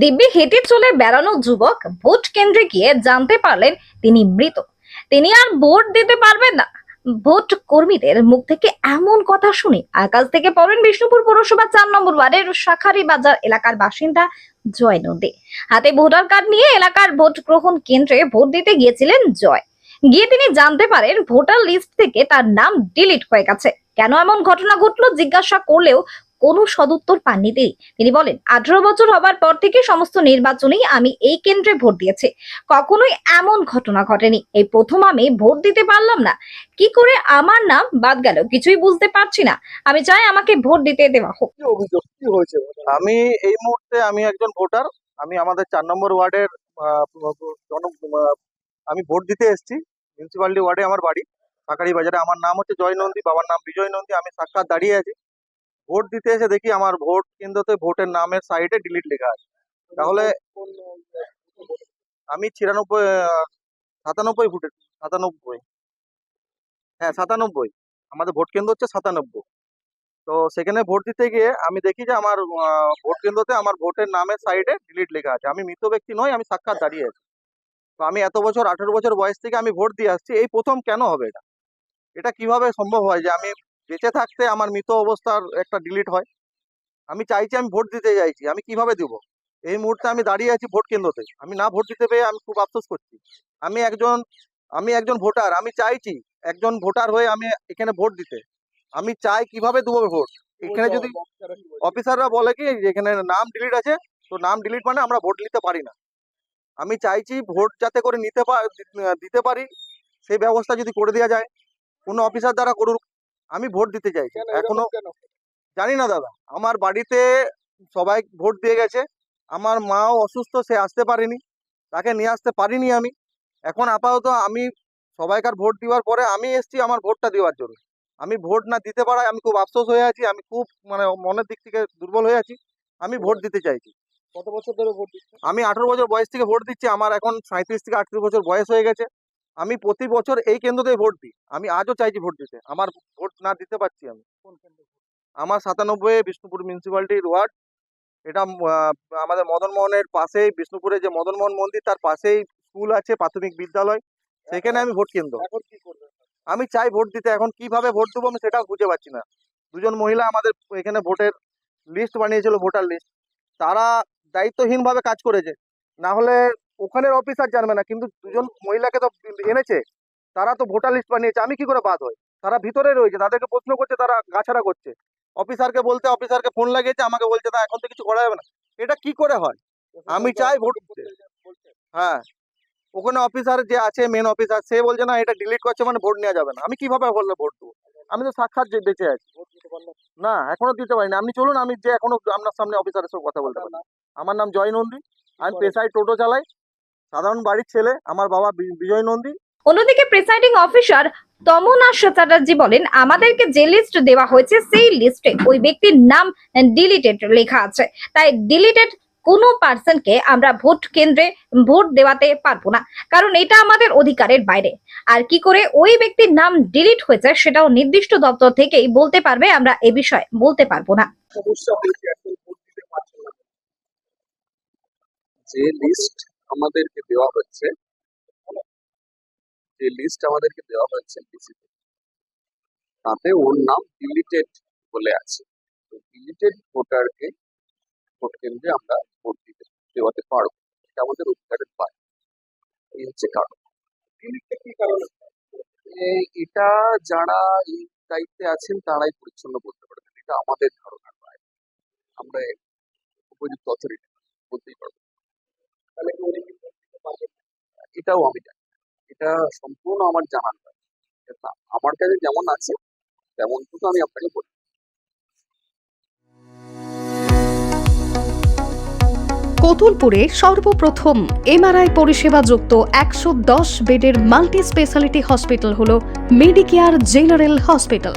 দিব্যি হেঁটে চলে বেড়ানো যুবক ভোট কেন্দ্রে গিয়ে জানতে পারলেন তিনি মৃত। তিনি আর ভোট দিতে পারবেন না। ভোট কর্মীদের মুখ থেকে এমন কথা শুনে আকাশ থেকে পড়েন বিষ্ণুপুর পৌরসভা চার নম্বর ওয়ার্ডের শাখারি বাজার এলাকার বাসিন্দা জয় নদী হাতে ভোটার কার্ড নিয়ে এলাকার ভোট গ্রহণ কেন্দ্রে ভোট দিতে গিয়েছিলেন জয়। গিয়ে তিনি জানতে পারেন ভোটার লিস্ট থেকে তার নাম ডিলিট হয়ে গেছে। কেন এমন ঘটনা ঘটলো জিজ্ঞাসা করলেও কোনো সদুত্তর পাননি তিনি। তিনি বলেন আঠারো বছর হবার পর থেকে সমস্ত নির্বাচনেই আমি এই কেন্দ্রে ভোট দিয়েছি। কখনোই এমন ঘটনা ঘটেনি। এই প্রথম আমি ভোট দিতে পারলাম না। কি করে আমার নাম বাদ গেল কিছুই বুঝতে পারছি না। আমি চাই আমাকে ভোট দিতে দেওয়া হোক। অভিযোগ? কি হয়েছে আমি এই মুহূর্তে আমি একজন ভোটার। আমি আমাদের চার নম্বর ওয়ার্ডের আহ, জন আমি ভোট দিতে এসেছি। মিউনিসিপালিটি ওয়ার্ডে আমার বাড়ি। কাকারি বাজারে। আমার নাম হচ্ছে জয় নন্দী বাবার নাম বিজয় নন্দী আমি সাক্ষাৎ দাঁড়িয়ে আছি। ভোট দিতে এসে দেখি আমার ভোট কেন্দ্রতে ভোটের নামের সাইডে ডিলিট লেখা আছে। তাহলে আমি ছিয়ানব্বই, সাতানব্বই ফুটের সাতানব্বই। হ্যাঁ সাতানব্বই। আমাদের ভোট কেন্দ্র হচ্ছে সাতানব্বই। তো সেখানে ভোট দিতে গিয়ে আমি দেখি যে আমার ভোট কেন্দ্রতে আমার ভোটের নামের সাইডে ডিলিট লেখা আছে। আমি মৃত ব্যক্তি নই, আমি সাক্ষাৎ দাঁড়িয়ে আছি। তো আমি এত বছর, আঠেরো বছর বয়স থেকে আমি ভোট দিয়ে আসছি, এই প্রথম কেন হবে এটা? এটা কীভাবে সম্ভব হয় যে আমি বেঁচে থাকতে আমার মৃত অবস্থার একটা ডিলিট হয়। আমি চাইছি আমি ভোট দিতে চাইছি আমি কীভাবে দিব? এই মুহূর্তে আমি দাঁড়িয়ে আছি ভোট কেন্দ্রতে। আমি না ভোট দিতে পেয়ে আমি খুব আফসোস করছি। আমি একজন আমি একজন ভোটার আমি চাইছি একজন ভোটার হয়ে আমি এখানে ভোট দিতে। আমি চাই কীভাবে দেবো ভোট? এখানে যদি? অফিসাররা বলে কি যে এখানে নাম ডিলিট আছে তো নাম ডিলিট মানে আমরা ভোট নিতে পারি না। আমি চাইছি ভোট যাতে করে নিতে দিতে পারি সেই ব্যবস্থা যদি করে দেওয়া যায়। কোনো অফিসার দ্বারা করুক আমি ভোট দিতে চাইছি। এখনও জানি না দাদা। আমার বাড়িতে সবাই ভোট দিয়ে গেছে। আমার মাও অসুস্থ সে আসতে পারেনি। তাকে নিয়ে আসতে পারিনি আমি। এখন আপাতত আমি সবাইকার ভোট দেওয়ার পরে আমি এসেছি আমার ভোটটা দেওয়ার জন্য। আমি ভোট না দিতে পারায় আমি খুব আফসোস হয়ে আছি। আমি খুব মানে মনের দিক থেকে দুর্বল হয়ে আছি। আমি ভোট দিতে চাইছি। কত বছর ধরে ভোট দিচ্ছে আমি আঠারো বছর বয়স থেকে ভোট দিচ্ছি। আমার এখন সাঁত্রিশ থেকে আটত্রিশ বছর বয়স হয়ে গেছে। আমি প্রতি বছর এই কেন্দ্রতে ভোট দিই। আমি আজও চাইছি ভোট দিতে। আমার ভোট না দিতে পারছি আমি। আমার সাতানব্বই বিষ্ণুপুর মিউনিসিপ্যালিটির ওয়ার্ড এটা আমাদের মদন মোহনের পাশেই বিষ্ণুপুরে যে মদন মোহন মন্দির তার পাশেই স্কুল আছে প্রাথমিক বিদ্যালয়। সেখানে আমি ভোট কেন্দ্র। আমি চাই ভোট দিতে। এখন কীভাবে ভোট দেবো আমি সেটাও খুঁজে পাচ্ছি না। দুজন মহিলা আমাদের এখানে ভোটের লিস্ট বানিয়েছিল ভোটার লিস্ট তারা দায়িত্বহীনভাবে কাজ করেছে। না হলে ওখানের অফিসার জানবে না কিন্তু দুজন মহিলাকে তো এনেছে তারা তো ভোটার লিস্ট বানিয়েছে আমি কি করে বাদ হই? তারা ভিতরে রয়েছে তাদেরকে প্রশ্ন করছে তারা গাছাড়া করছে। অফিসারকে বলতে অফিসারকে ফোন লাগিয়েছে আমাকে বলছে তা এখন তো কিছু করা যাবে না। এটা কি করে হয়? আমি চাই ভোট হ্যাঁ। ওখানে অফিসার যে আছে মেন অফিসার সে বলছে না এটা ডিলিট করছে মানে ভোট নেওয়া যাবে না। আমি কীভাবে বললে ভোট দেবো? আমি তো সাক্ষাৎ যে বেঁচে আছি। না এখনও দিতে পারিনি। আপনি চলুন আমি যে এখনও আপনার সামনে অফিসারের সঙ্গে কথা বলতে পারি। আমার নাম জয় নন্দী আমি পেশায় টোটো চালাই। সাধারণ বাড়ির ছেলে আমার বাবা বিজয় নন্দী। অন্যদিকে প্রিসাইডিং অফিসার তমনা চ্যাটার্জি বলেন আমাদেরকে যে লিস্ট দেওয়া হয়েছে সেই লিস্টে ওই ব্যক্তির নাম ডিলিটেড লেখা আছে। তাই ডিলিটেড কোনো পার্সনকে আমরা ভোট কেন্দ্রে ভোট দেওয়াতে পারব না কারণ এটা আমাদের অধিকারের বাইরে। আর কি করে ওই ব্যক্তির নাম ডিলিট হয়েছে সেটাও নির্দিষ্ট দপ্তর থেকেই বলতে পারবে আমরা এ বিষয়ে বলতে পারব না। যে লিস্ট আমাদেরকে দেওয়া হচ্ছে যে লিস্ট আমাদেরকে দেওয়া হয়েছে ডিসিতে তাতে ওর নাম ডিলিটেড বলে আছে। তো ডিলিটেড ভোটারকে, ভোট কেন্দ্রে আমরা ভোট দিতে, দেওয়াতে পারব। এটা আমাদের অধিকারের পায়। এই হচ্ছে কারণ। এটা যারা এই দায়িত্বে আছেন, তারাই পরিচ্ছন্ন বলতে পারবেন। এটা আমাদের ধারণার বাইরে আমরা উপযুক্ত অথরিটি বলতেই পারব। তাহলে এটাও আমি জানি। এটা সম্পূর্ণ আমার জানার আমার কাছে যেমন আছে তেমনটুকু আমি আপনাকে বলি। কতুলপুরে সর্বপ্রথম এমআরআই পরিষেবা যুক্ত একশো দশ বেডের মাল্টি স্পেশালিটি হসপিটাল হল মেডিকেয়ার জেনারেল হসপিটাল।